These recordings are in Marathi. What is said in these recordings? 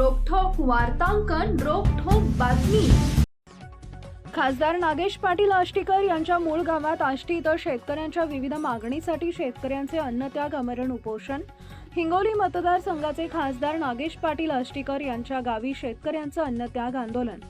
वार्तांकन रोखोक बातमी. खासदार नागेश पाटील आष्टीकर यांच्या मूळ गावात आष्टी इथं शेतकऱ्यांच्या विविध मागणीसाठी शेतकऱ्यांचे अन्नत्याग अमरण उपोषण. हिंगोली मतदारसंघाचे खासदार नागेश पाटील आष्टीकर यांच्या गावी शेतकऱ्यांचं अन्नत्याग आंदोलन.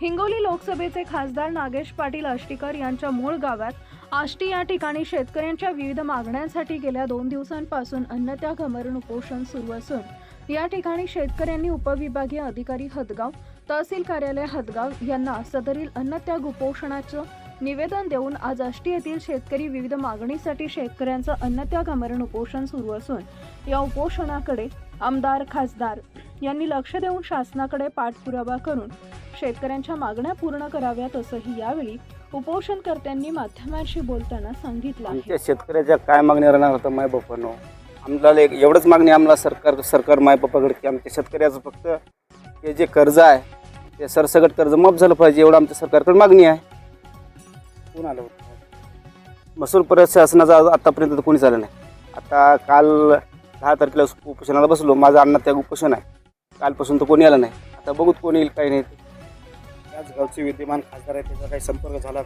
हिंगोली लोकसभेचे खासदार नागेश पाटील आष्टीकर यांच्या मूळ गावात आष्टी या ठिकाणी शेतकऱ्यांच्या विविध मागण्यांसाठी गेल्या दोन दिवसांपासून अन्नत्याग घमरण उपोषण सुरू असून या ठिकाणी शेतकऱ्यांनी उपविभागीय अधिकारी हदगाव तहसील कार्यालय हदगाव यांना सदरील अन्नत्याग उपोषणाचं निवेदन देऊन आज आष्टी येथील शेतकरी विविध मागणीसाठी शेतकऱ्यांचं अन्नत्याग आमरण उपोषण सुरू असून या उपोषणाकडे आमदार खासदार यांनी लक्ष देऊन शासनाकडे पाठपुरावा करून शेतकऱ्यांच्या मागण्या पूर्ण कराव्यात असंही यावेळी उपोषणकर्त्यांनी माध्यमांशी बोलताना सांगितलं आमच्या शेतकऱ्याच्या काय मागणी राहणार होतं माय बापानो? आम्हाला एक एवढंच मागणी आम्हाला सरकार सरकार माय बापाकडे की आमच्या शेतकऱ्याचं फक्त हे जे कर्ज आहे ते सरसकट कर्ज माफ झालं पाहिजे एवढं आमच्या सरकारकडे मागणी आहे. कोण आलं होतं? महसूल प्रशासनाचा आतापर्यंत तर कोणीच आलं नाही. आता काल दहा तारखेला उपोषणाला बसलो माझं अन्न त्या उपोषण आहे. कालपासून तर कोणी आलं नाही. आता बघूत कोणी येईल काही नाही. गावचे विद्यमान खासदार आहे त्याचा काही संपर्क झाला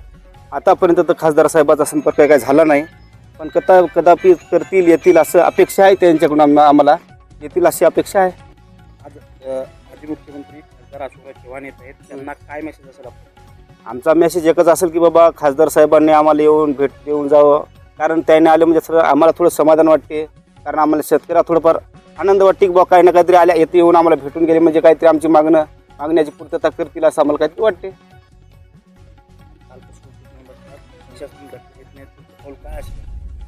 आतापर्यंत तर खासदार साहेबाचा संपर्क काही झाला नाही. पण कदा कदापि करतील येतील असं अपेक्षा आहे त्यांच्याकडून आम्हा- आम्हाला. येतील अशी अपेक्षा आहे. आज माजी मुख्यमंत्री खासदार अशोकराव चव्हाण येत आहेत. त्यांना काय मेसेज असेल? आमचा मेसेज एकच असेल की बाबा खासदार साहेबांनी आम्हाला येऊन भेट देऊन जावं. कारण त्याने आले म्हणजे सर आम्हाला थोडं समाधान वाटते. कारण आम्हाला शेतकऱ्याला थोडंफार आनंद वाटते की बाबा काही ना काहीतरी आल्या येते येऊन आम्हाला भेटून गेले म्हणजे काहीतरी आमची मागणं. मागण्याची पूर्तता करतील असं आम्हाला काहीतरी वाटते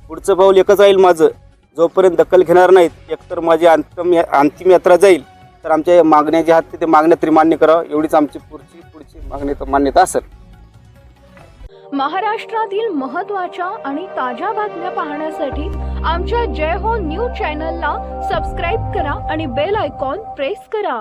पुढचं पाऊल एकच राहील माझं. जोपर्यंत दखल घेणार नाहीत एकतर माझी अंतिम अंतिम यात्रा जाईल तर आमच्या मागण्या ज्या आहेत ते मागण्या तरी मान्य करावं एवढीच आमची पुढची पुढची मागणी मान्यता असेल. महाराष्ट्रातील महत्त्वाच्या आणि ताज्या बातम्या पाहण्यासाठी आमच्या जय हो न्यूज चॅनलला सबस्क्राईब करा आणि बेल आयकॉन प्रेस करा.